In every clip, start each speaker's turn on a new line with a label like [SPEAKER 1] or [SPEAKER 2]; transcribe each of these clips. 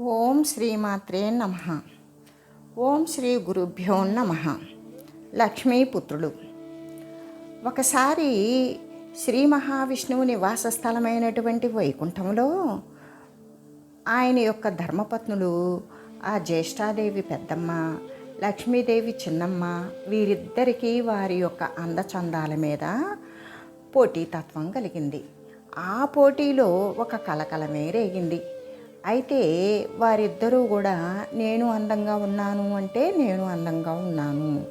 [SPEAKER 1] ఓం శ్రీమాత్రే నమ. ఓం శ్రీ గురుభ్యో నమ. లక్ష్మీపుత్రుడు ఒకసారి శ్రీ మహావిష్ణువు నివాస స్థలమైనటువంటి వైకుంఠంలో ఆయన యొక్క ధర్మపత్నులు ఆ జ్యేష్ఠాదేవి పెద్దమ్మ లక్ష్మీదేవి చిన్నమ్మ వీరిద్దరికీ వారి యొక్క అందచందాల మీద పోటీతత్వం కలిగింది. ఆ పోటీలో ఒక కలకలమే రేగింది. అయితే వారిద్దరూ కూడా నేను అందంగా ఉన్నాను అంటే నేను అందంగా ఉన్నాను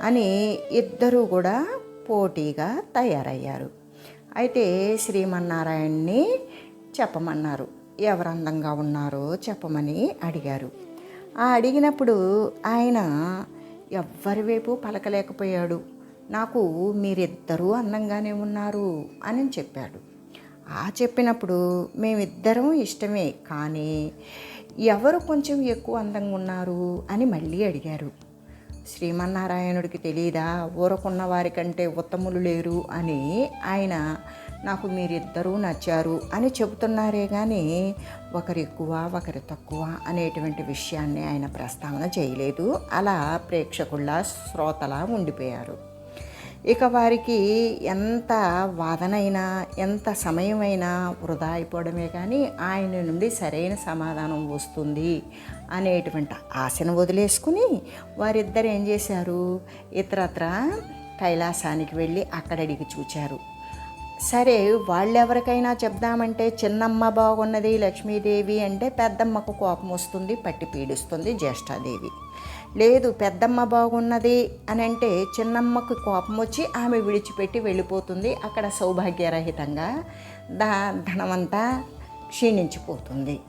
[SPEAKER 1] అని ఇద్దరూ కూడా పోటీగా తయారయ్యారు. అయితే శ్రీమన్నారాయణ్ణి చెప్పమన్నారు. ఎవరు అందంగా ఉన్నారో చెప్పమని అడిగారు. ఆ అడిగినప్పుడు ఆయన ఎవ్వరి వైపు పలకలేకపోయాడు. నాకు మీరిద్దరూ అందంగానే ఉన్నారు అని చెప్పాడు. ఆ చెప్పినప్పుడు మేమిద్దరం ఇష్టమే కానీ ఎవరు కొంచెం ఎక్కువ అందంగా ఉన్నారు అని మళ్ళీ అడిగారు. శ్రీమన్నారాయణుడికి తెలియదా ఊరకున్న వారికంటే ఉత్తములు లేరు అని ఆయన నాకు మీరిద్దరూ నచ్చారు అని చెబుతున్నారే కానీ ఒకరు ఎక్కువ ఒకరు తక్కువ అనేటువంటి విషయాన్ని ఆయన ప్రస్తావన చేయలేదు. అలా ప్రేక్షకుల శ్రోతలా ఉండిపోయారు. ఇక వారికి ఎంత వాదనైనా ఎంత సమయమైనా వృధా అయిపోవడమే కానీ ఆయన నుండి సరైన సమాధానం వస్తుంది అనేటువంటి ఆశను వదిలేసుకుని వారిద్దరు ఏం చేశారు? ఇతరత్ర కైలాసానికి వెళ్ళి అక్కడ అడిగి చూచారు. సరే వాళ్ళెవరికైనా చెప్దామంటే చిన్నమ్మ బాగున్నది లక్ష్మీదేవి అంటే పెద్దమ్మకు కోపం వస్తుంది పట్టి పీడిస్తుంది జ్యేష్ఠాదేవి. లేదు పెద్దమ్మ బాగున్నది అని అంటే చిన్నమ్మకు కోపం వచ్చి ఆమె విడిచిపెట్టి వెళ్ళిపోతుంది. అక్కడ సౌభాగ్యరహితంగా దా ధనమంతా క్షీణించిపోతుంది.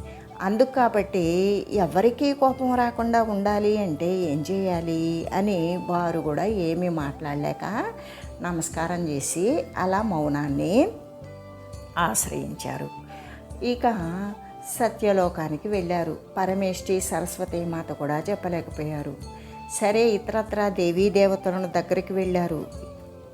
[SPEAKER 1] అందుకు కాబట్టి ఎవరికీ కోపం రాకుండా ఉండాలి అంటే ఏం చేయాలి అని వారు కూడా ఏమీ మాట్లాడలేక నమస్కారం చేసి అలా మౌనాన్ని ఆశ్రయించారు. ఇక సత్యలోకానికి వెళ్ళారు. పరమేష్టి సరస్వతి మాత కూడా చెప్పలేకపోయారు. సరే ఇతరత్ర దేవీ దేవతలను దగ్గరికి వెళ్ళారు.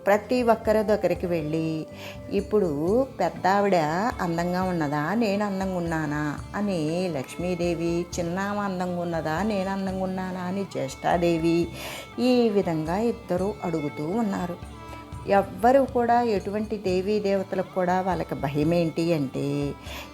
[SPEAKER 1] ప్రతి ఒక్కరి దగ్గరికి వెళ్ళి ఇప్పుడు పెద్ద ఆవిడ అందంగా ఉన్నదా? నేను అందంగా ఉన్నానా? అని లక్ష్మీదేవి చిన్న అందంగా ఉన్నదా? నేను అందంగా ఉన్నానా? అని జ్యేష్ఠాదేవి ఈ విధంగా ఇద్దరు అడుగుతూ ఉన్నారు. ఎవ్వరు కూడా ఎటువంటి దేవీ దేవతలకు కూడా వాళ్ళకి భయం ఏంటి అంటే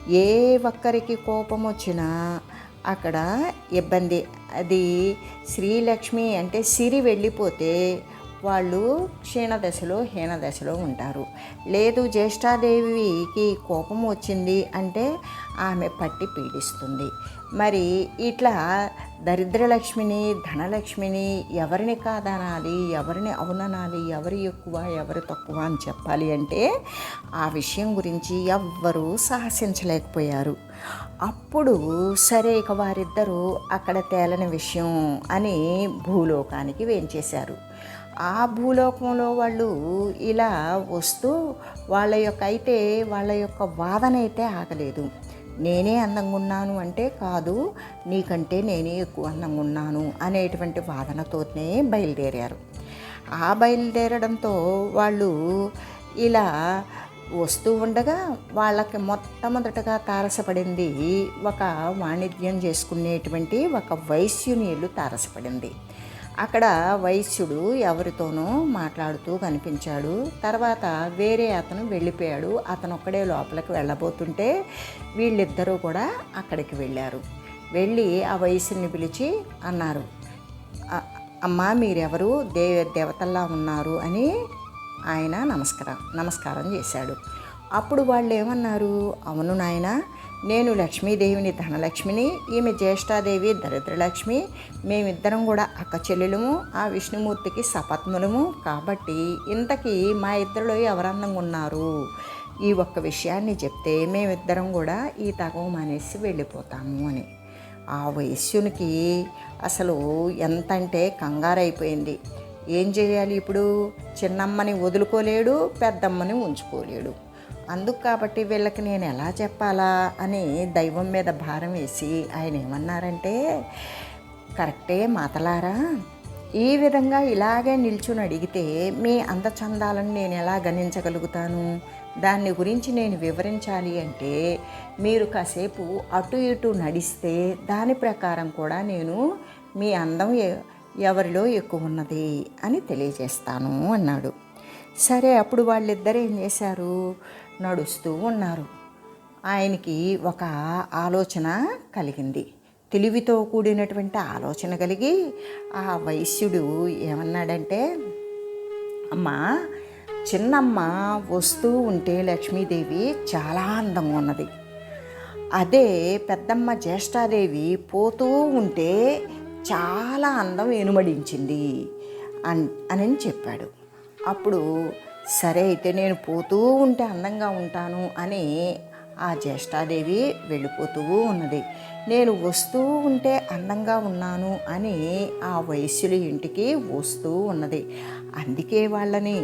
[SPEAKER 1] ఏ ఒక్కరికి కోపం వచ్చినా అక్కడ ఇబ్బంది. అది శ్రీలక్ష్మి అంటే సిరి వెళ్ళిపోతే వాళ్ళు క్షీణదశలో హీనదశలో ఉంటారు. లేదు జ్యేష్ఠాదేవికి కోపం వచ్చింది అంటే ఆమె పట్టి పీడిస్తుంది. మరి ఇట్లా దరిద్రలక్ష్మిని ధనలక్ష్మిని ఎవరిని కాదనాలి ఎవరిని అవుననాలి ఎవరు ఎక్కువ ఎవరు తక్కువ అని చెప్పాలి అంటే ఆ విషయం గురించి ఎవ్వరూ సాహసించలేకపోయారు. అప్పుడు సరే ఇక వారిద్దరూ అక్కడ తేలని విషయం అని భూలోకానికి వేంచేశారు. ఆ భూలోకంలో వాళ్ళు ఇలా వస్తూ వాళ్ళ యొక్క అయితే వాళ్ళ యొక్క వాదన అయితే ఆగలేదు. నేనే అందంగా ఉన్నాను అంటే కాదు నీకంటే నేనే ఎక్కువ అందంగా ఉన్నాను అనేటువంటి వాదనతోనే బయలుదేరారు. ఆ బయలుదేరడంతో వాళ్ళు ఇలా వస్తూ ఉండగా వాళ్ళకి మొట్టమొదటగా తారసపడింది ఒక వాణిజ్యం చేసుకునేటువంటి ఒక వైశ్యునియులు తారసపడింది. అక్కడ వైశ్యుడు ఎవరితోనో మాట్లాడుతూ కనిపించాడు. తర్వాత వేరే అతను వెళ్ళిపోయాడు. అతను ఒక్కడే లోపలికి వెళ్ళబోతుంటే వీళ్ళిద్దరూ కూడా అక్కడికి వెళ్ళారు. వెళ్ళి ఆ వయసుని పిలిచి అన్నారు అమ్మా మీరెవరు? దేవ దేవతల్లా ఉన్నారు అని ఆయన నమస్కారం నమస్కారం చేశాడు. అప్పుడు వాళ్ళు ఏమన్నారు అవును నాయన నేను లక్ష్మీదేవిని ధనలక్ష్మిని ఈమె జ్యేష్ఠాదేవి దరిద్రలక్ష్మి మేమిద్దరం కూడా అక్క చెల్లెలము ఆ విష్ణుమూర్తికి సపత్నులము. కాబట్టి ఇంతకీ మా ఇద్దరిలో ఎవరందంగా ఉన్నారు? ఈ ఒక్క విషయాన్ని చెప్తే మేమిద్దరం కూడా ఈ తగం మానేసి వెళ్ళిపోతాము అని. ఆ వయస్సునికి అసలు ఎంతంటే కంగారైపోయింది. ఏం చేయాలి ఇప్పుడు? చిన్నమ్మని వదులుకోలేడు పెద్దమ్మని ఉంచుకోలేడు. అందుకు కాబట్టి వీళ్ళకి నేను ఎలా చెప్పాలా అని దైవం మీద భారం వేసి ఆయన ఏమన్నారంటే కరెక్టే మాతలారా ఈ విధంగా ఇలాగే నిల్చుని అడిగితే మీ అందచందాలను నేను ఎలా గణించగలుగుతాను? దాన్ని గురించి నేను వివరించాలి అంటే మీరు కాసేపు అటు ఇటు నడిస్తే దాని ప్రకారం కూడా నేను మీ అందం ఎవరిలో ఎక్కువ ఉన్నది అని తెలియజేస్తాను అన్నాడు. సరే అప్పుడు వాళ్ళిద్దరు ఏం చేశారు? నడుస్తూ ఉన్నారు. ఆయనకి ఒక ఆలోచన కలిగింది. తెలివితో కూడినటువంటి ఆలోచన కలిగి ఆ వైశ్యుడు ఏమన్నాడంటే అమ్మా చిన్నమ్మ వస్తూ ఉంటే లక్ష్మీదేవి చాలా అందంగా ఉన్నది. అదే పెద్దమ్మ జ్యేష్ఠాదేవి పోతూ ఉంటే చాలా అందం ఎనుమడించింది అన్ అని చెప్పాడు. అప్పుడు సరే అయితే నేను పోతూ ఉంటే అందంగా ఉంటాను అని ఆ జ్యేష్ఠాదేవి వెళ్ళిపోతూ ఉన్నది. నేను వస్తూ ఉంటే అందంగా ఉన్నాను అని ఆ వయస్సుల ఇంటికి వస్తూ ఉన్నది. అందుకే వాళ్ళని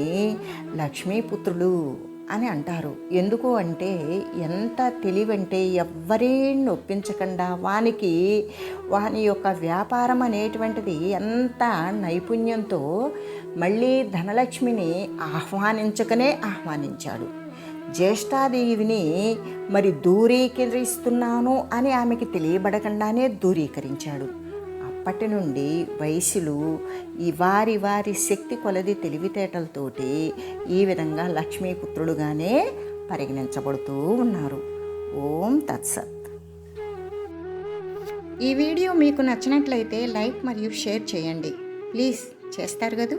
[SPEAKER 1] లక్ష్మీపుత్రులు అని అంటారు. ఎందుకు అంటే ఎంత తెలివంటే ఎవ్వరిని ఒప్పించకుండా వానికి వాని యొక్క వ్యాపారం అనేటువంటిది ఎంత నైపుణ్యంతో మళ్ళీ ధనలక్ష్మిని ఆహ్వానించకనే ఆహ్వానించాడు. జ్యేష్ఠాదేవిని మరి దూరీకరిస్తున్నాను అని ఆమెకి తెలియబడకుండానే దూరీకరించాడు. అప్పటి నుండి వయసులు ఈ వారి వారి శక్తి కొలది తెలివితేటలతోటి ఈ విధంగా లక్ష్మీపుత్రుడుగానే పరిగణించబడుతూ ఉన్నారు. ఓం తత్సత్. ఈ వీడియో మీకు నచ్చినట్లయితే లైక్ మరియు షేర్ చేయండి. ప్లీజ్ చేస్తారు కదూ?